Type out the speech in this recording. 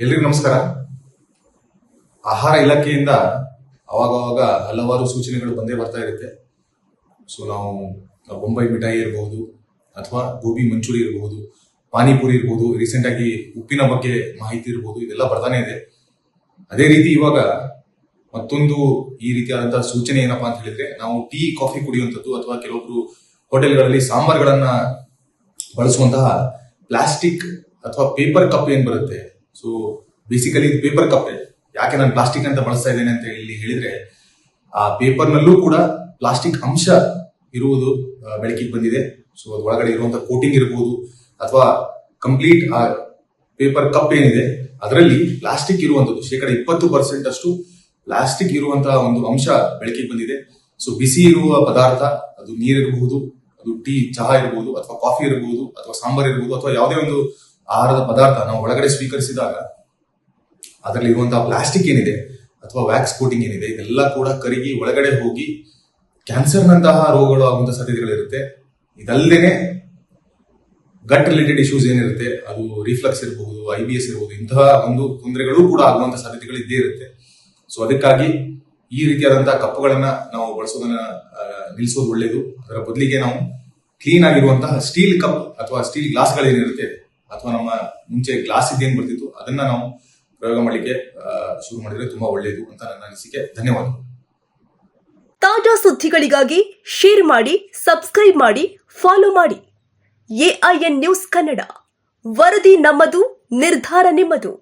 ಎಲ್ರಿಗೂ ನಮಸ್ಕಾರ. ಆಹಾರ ಇಲಾಖೆಯಿಂದ ಅವಾಗವಾಗ ಹಲವಾರು ಸೂಚನೆಗಳು ಬಂದೇ ಬರ್ತಾ ಇರುತ್ತೆ. ಸೊ ನಾವು ಬೊಂಬೈ ಮಿಠಾಯಿ ಇರಬಹುದು ಅಥವಾ ಗೋಬಿ ಮಂಚೂರಿ ಇರಬಹುದು ಪಾನಿಪುರಿ ಇರಬಹುದು ರೀಸೆಂಟ್ ಆಗಿ ಉಪ್ಪಿನ ಬಗ್ಗೆ ಮಾಹಿತಿ ಇರಬಹುದು ಇದೆಲ್ಲ ಬರ್ತಾನೆ ಇದೆ. ಅದೇ ರೀತಿ ಇವಾಗ ಮತ್ತೊಂದು ಈ ರೀತಿಯಾದಂತಹ ಸೂಚನೆ ಏನಪ್ಪಾ ಅಂತ ಹೇಳಿದ್ರೆ, ನಾವು ಟೀ, ಕಾಫಿ ಕುಡಿಯುವಂಥದ್ದು ಅಥವಾ ಕೆಲವೊಬ್ರು ಹೋಟೆಲ್ಗಳಲ್ಲಿ ಸಾಂಬಾರ್ಗಳನ್ನ ಬಳಸುವಂತಹ ಪ್ಲಾಸ್ಟಿಕ್ ಅಥವಾ ಪೇಪರ್ ಕಪ್ ಏನ್ ಬರುತ್ತೆ ಸೊ ಬೇಸಿಕಲಿ ಇದು ಪೇಪರ್ ಕಪ್ ಯಾಕೆ ನಾನು ಪ್ಲಾಸ್ಟಿಕ್ ಅಂತ ಬಳಸ್ತಾ ಇದ್ದೇನೆ ಅಂತ ಇಲ್ಲಿ ಹೇಳಿದ್ರೆ, ಆ ಪೇಪರ್ ನಲ್ಲೂ ಕೂಡ ಪ್ಲಾಸ್ಟಿಕ್ ಅಂಶ ಇರುವುದು ಬೆಳಕಿಗೆ ಬಂದಿದೆ. ಸೊ ಅದ್ರ ಒಳಗಡೆ ಇರುವಂತಹ ಕೋಟಿಂಗ್ ಇರಬಹುದು ಅಥವಾ ಕಂಪ್ಲೀಟ್ ಆ ಪೇಪರ್ ಕಪ್ ಏನಿದೆ, ಅದರಲ್ಲಿ ಪ್ಲಾಸ್ಟಿಕ್ ಇರುವಂತದ್ದು ಶೇಕಡ ಇಪ್ಪತ್ತು ಪರ್ಸೆಂಟ್ ಅಷ್ಟು ಪ್ಲಾಸ್ಟಿಕ್ ಇರುವಂತಹ ಒಂದು ಅಂಶ ಬೆಳಕಿಗೆ ಬಂದಿದೆ. ಸೊ ಬಿಸಿ ಇರುವ ಪದಾರ್ಥ, ಅದು ನೀರಿರಬಹುದು, ಅದು ಟೀ, ಚಹಾ ಇರಬಹುದು ಅಥವಾ ಕಾಫಿ ಇರಬಹುದು ಅಥವಾ ಸಾಂಬಾರ್ ಇರಬಹುದು ಅಥವಾ ಯಾವುದೇ ಒಂದು ಆಹಾರದ ಪದಾರ್ಥ ನಾವು ಒಳಗಡೆ ಸ್ವೀಕರಿಸಿದಾಗ ಅದರಲ್ಲಿ ಇರುವಂತಹ ಪ್ಲಾಸ್ಟಿಕ್ ಏನಿದೆ ಅಥವಾ ವ್ಯಾಕ್ಸ್ ಕೋಟಿಂಗ್ ಏನಿದೆ, ಇದೆಲ್ಲ ಕೂಡ ಕರಗಿ ಒಳಗಡೆ ಹೋಗಿ ಕ್ಯಾನ್ಸರ್ನಂತಹ ರೋಗಗಳು ಆಗುವಂತಹ ಸಾಧ್ಯತೆಗಳಿರುತ್ತೆ. ಇದಲ್ಲದೇನೆ ಗಟ್ ರಿಲೇಟೆಡ್ ಇಶ್ಯೂಸ್ ಏನಿರುತ್ತೆ, ಅದು ರಿಫ್ಲೆಕ್ಸ್ ಇರಬಹುದು ಐ ಬಿ ಎಸ್ ಇರಬಹುದು ಇಂತಹ ಒಂದು ತೊಂದರೆಗಳು ಕೂಡ ಆಗುವಂತಹ ಸಾಧ್ಯತೆಗಳು ಇದ್ದೇ ಇರುತ್ತೆ. ಸೊ ಅದಕ್ಕಾಗಿ ಈ ರೀತಿಯಾದಂತಹ ಕಪ್ಪುಗಳನ್ನ ನಾವು ಬಳಸೋದನ್ನ ನಿಲ್ಲಿಸೋದು ಒಳ್ಳೆಯದು ಅದರ ಬದಲಿಗೆ ನಾವು ಕ್ಲೀನ್ ಆಗಿರುವಂತಹ ಸ್ಟೀಲ್ ಕಪ್ ಅಥವಾ ಸ್ಟೀಲ್ ಗ್ಲಾಸ್ಗಳೇನಿರುತ್ತೆ ಅಥವಾ ನಮ್ಮ ಮುಂಚೆ ಗ್ಲಾಸ್ ಇದೇನ್ ಬರ್ತಿತ್ತು, ಅದನ್ನ ನಾವು ಪ್ರಯೋಗ ಮಾಡಲಿಕ್ಕೆ ಶುರು ಮಾಡಿದ್ರೆ ತುಂಬಾ ಒಳ್ಳೆಯದು ಅಂತ ನನ್ನ ಅನಿಸಿಕೆ. ಧನ್ಯವಾದಗಳು. ತಾಜಾ ಸುದ್ದಿಗಳಿಗಾಗಿ ಶೇರ್ ಮಾಡಿ ಸಬ್ಸ್ಕ್ರೈಬ್ ಮಾಡಿ ಫಾಲೋ ಮಾಡಿ. ಎಐಎನ್ ನ್ಯೂಸ್ ಕನ್ನಡ, ವರದಿ ನಮ್ಮದು, ನಿರ್ಧಾರ ನಿಮ್ಮದು.